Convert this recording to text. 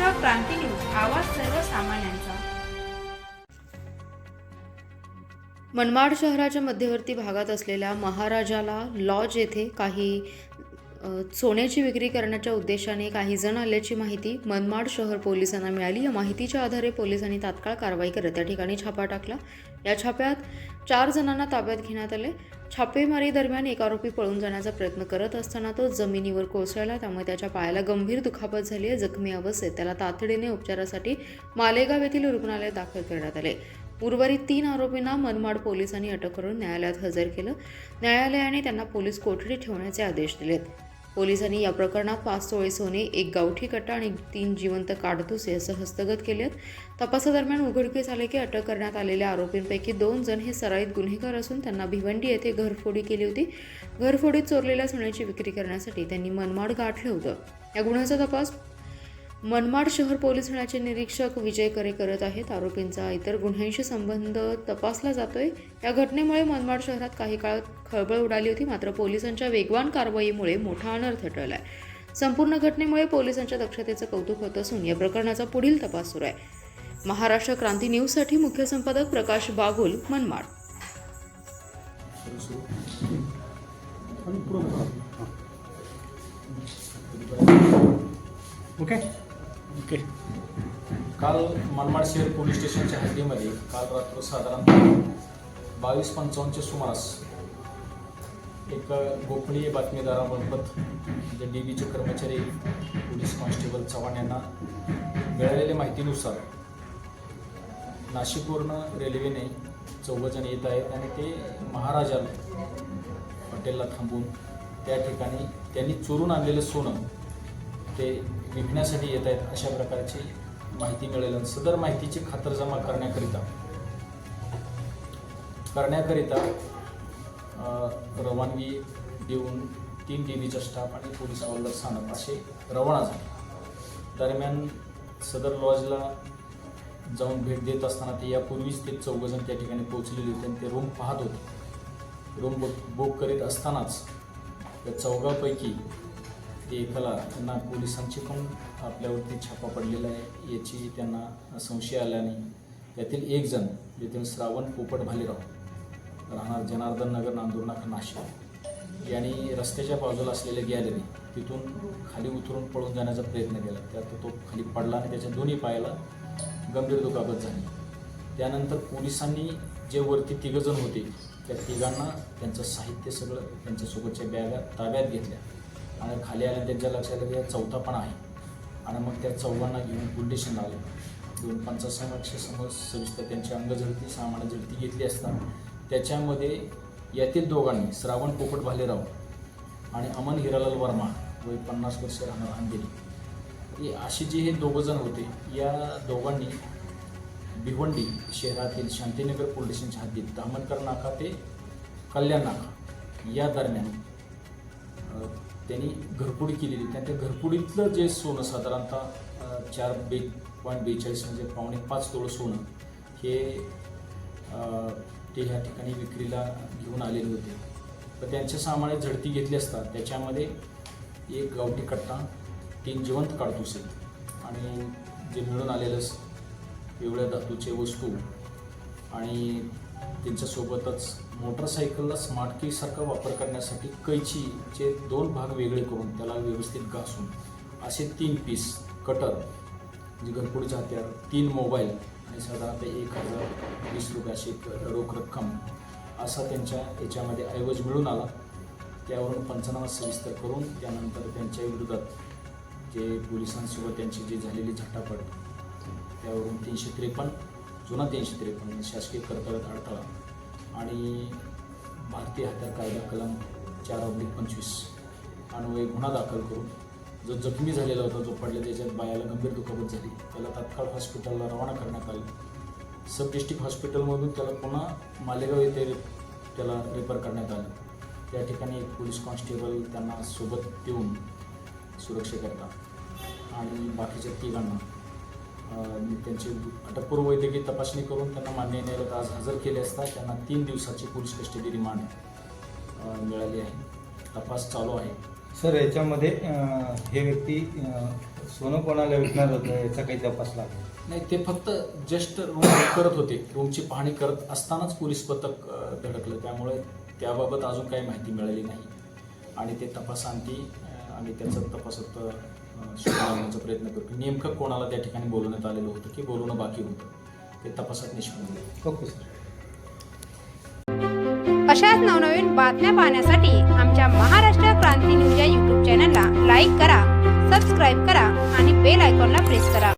Maharashtra Kranti news आवाज सर्वसामान्यांचा. मनमाड शहराच्या मध्यवर्ती भागात असलेल्या महाराजाला लॉज येथे काही सोन्याची विक्री करण्याच्या उद्देशाने काही जण आल्याची माहिती मनमाड शहर पोलिसांना मिळाली. या माहितीच्या आधारे पोलिसांनी तात्काळ कारवाई करत त्या ठिकाणी छापा टाकला. या छाप्यात चार जणांना ताब्यात घेण्यात आले. छापेमारी दरम्यान एक आरोपी पळून जाण्याचा प्रयत्न करत असताना तो जमिनीवर कोसळला. त्यामुळे त्याच्या पायाला गंभीर दुखापत झाली आहे. जखमी अवस्थेत त्याला तातडीने उपचारासाठी मालेगाव येथील रुग्णालयात दाखल करण्यात आले. उर्वरित तीन आरोपींना मनमाड पोलिसांनी अटक करून न्यायालयात हजर केलं. न्यायालयाने त्यांना पोलीस कोठडीत ठेवण्याचे आदेश दिलेत. पोलिसांनी या प्रकरणात पाच तोळे सोने एक गावठी कट्टा आणि तीन जिवंत काडतुसे असं हस्तगत केले आहेत. तपासादरम्यान उघडकीस आले की अटक करण्यात आलेल्या आरोपींपैकी दोन जण हे सराईत गुन्हेगार असून त्यांना भिवंडी येथे घरफोडी केली होती. घरफोडीत चोरलेल्या सोन्याची विक्री करण्यासाठी त्यांनी मनमाड गाठलं होतं. या गुन्ह्याचा तपास मनमाड शहर पोलीस ठाण्याचे निरीक्षक विजय करे करत आहेत. आरोपींचा इतर गुन्ह्यांशी संबंध तपासला जातोय. या घटनेमुळे मनमाड शहरात काही काळ खळबळ उडाली होती. मात्र पोलिसांच्या वेगवान कारवाईमुळे मोठा अनर्थ टळलाय. संपूर्ण घटनेमुळे पोलिसांच्या दक्षतेचं कौतुक होत असून या प्रकरणाचा पुढील तपास सुरू आहे. महाराष्ट्र क्रांती न्यूजसाठी मुख्य संपादक प्रकाश बागुल मनमाड. ओके? ओके. काल मनमाड शहर पोलीस स्टेशनच्या हद्दीमध्ये काल रात्र साधारणतः बावीस पंचावन्नच्या सुमारास एक गोपनीय बातमीदारामार्फत जे डी बीचे कर्मचारी पोलीस कॉन्स्टेबल चव्हाण यांना मिळालेल्या माहितीनुसार नाशिकवरनं रेल्वेने चौघजण येत आहेत आणि ते महाराजा हॉटेलला थांबून त्या ठिकाणी त्यांनी चोरून आणलेलं सोनं ते विकण्यासाठी येत आहेत अशा प्रकारची माहिती मिळेल. आणि सदर माहितीची खातरजमा करण्याकरिता करण्याकरिता रवानगी देऊन तीन डी बीचा स्टाफ आणि पोलीस हवालदार स्थानक असे रवाना झाले. दरम्यान सदर लॉजला जाऊन भेट देत असताना ते यापूर्वीच ते चौघजण त्या ठिकाणी पोहोचलेले होते आणि ते रूम पाहत होते. रूम बुक बुक करीत असतानाच त्या चौघापैकी एकाला त्यांना पोलिसांची पण आपल्यावरती छापा पडलेला आहे. याची त्यांना संशय आल्याने त्यातील एक जण जेथील श्रावण पोपट भालेराव राहणार जनार्दन नगर नांदूर नाशिक. यांनी रस्त्याच्या बाजूला असलेल्या गॅलरी तिथून खाली उतरून पळून जाण्याचा प्रयत्न केला. त्यात तो खाली पडला आणि त्याच्या दोन्ही पायाला गंभीर दुखापत झाली. त्यानंतर पोलिसांनी जे वरती तिघंजण होते त्या तिघांना त्यांचं साहित्य सगळं त्यांच्यासोबतच्या बॅगा ताब्यात घेतल्या. आणि खाली आल्या त्यांच्या लक्षात आलं की चौथा पण आहे. आणि मग त्या चौघांना घेऊन पोलीस स्टेशनला आले दोन पंचासमक्ष समोर सविस्तर त्यांची अंगझडती सामान्य झडती घेतली असता. त्याच्यामध्ये यातील दोघांनी श्रावण पोपट भालेराव आणि अमन हिरालाल वर्मा वय पन्नास वर्ष राहणार अंधेरी. हे असे जे हे दोघंजण होते या दोघांनी भिवंडी शहरातील शांतीनगर पोलीस स्टेशनच्या हद्दीत दामनकर नाका ते कल्याण नाका या दरम्यान त्यांनी घरपुडी केलेली. त्या त्या घरपुडीतलं जे सोनं साधारणतः चार बे पॉईंट बेचाळीस म्हणजे पावणे पाच तोळं सोनं हे ते ह्या ठिकाणी विक्रीला घेऊन आलेले होते. तर त्यांच्या सामाने झडती घेतली असता त्याच्यामध्ये एक गावठी कट्टा तीन जिवंत काडतुसे आणि जे मिळून आलेलं एवढ्या धातूचे वस्तू आणि त्यांच्यासोबतच मोटरसायकलला स्मार्ट कीसारखा वापर करण्यासाठी कैचीचे दोन भाग वेगळे करून त्याला व्यवस्थित घासून असे तीन पीस कटर म्हणजे जे घरपुडीचे हत्यार तीन मोबाईल आणि साधारणतः एक हजार वीस रुपये अशी एक रोख रक्कम असा त्यांच्या याच्यामध्ये ऐवज मिळून आला. त्यावरून पंचनामा सविस्तर करून त्यानंतर त्यांच्या विरोधात जे पोलिसांसोबत त्यांची जी झालेली झटापट त्यावरून तीनशे त्रेपन्न जुना तीनशे त्रेपन्न शासकीय कर्तव्यात अडथळा आणि भारतीय हत्यार कायदा कलम चार ऑब्लिक पंचवीस. अन्वये गुन्हा दाखल करून जो जखमी झालेला होता जो पडला त्याच्यात बायाला गंभीर दुखापत झाली. त्याला तात्काळ हॉस्पिटलला रवाना करण्यात आलं. सब डिस्ट्रिक्ट हॉस्पिटलमधून त्याला पुन्हा मालेगाव येथे त्याला रेफर करण्यात आलं. त्या ठिकाणी एक पोलीस कॉन्स्टेबल त्यांना सोबत देऊन सुरक्षेकरता आणि बाकीच्या तिघांना त्यांची अटकपूर्व वैद्यकीय तपासणी करून त्यांना मान्य न्यायालयात आज हजर केले असता त्यांना तीन दिवसाची पोलीस कस्टडी रिमांड मिळाली आहे. तपास चालू आहे. सर याच्यामध्ये हे व्यक्ती सोनं कोणाला विकणार होतं याचा काही तपास लागला? नाही ते फक्त जस्ट रूम करत होते. रूमची पाहणी करत असतानाच पोलीस पथक धडकलं. त्यामुळे त्याबाबत अजून काही माहिती मिळाली नाही. आणि ते तपासांती आम्ही त्याचा तपासात शोध लावण्याचा प्रयत्न करतो नेमकं कोणाला त्या ठिकाणी बोलवण्यात आलेलं होतं की बोलवणं बाकी होतं? ते तपासात निष्पन्न होईल ओके सर. अशाच नवनवीन बातम्या पाहण्यासाठी आमच्या महाराष्ट्र क्रांती न्यूज या यूट्यूब चॅनलला लाईक करा सबस्क्राईब करा आणि बेल आयकॉनला प्रेस करा.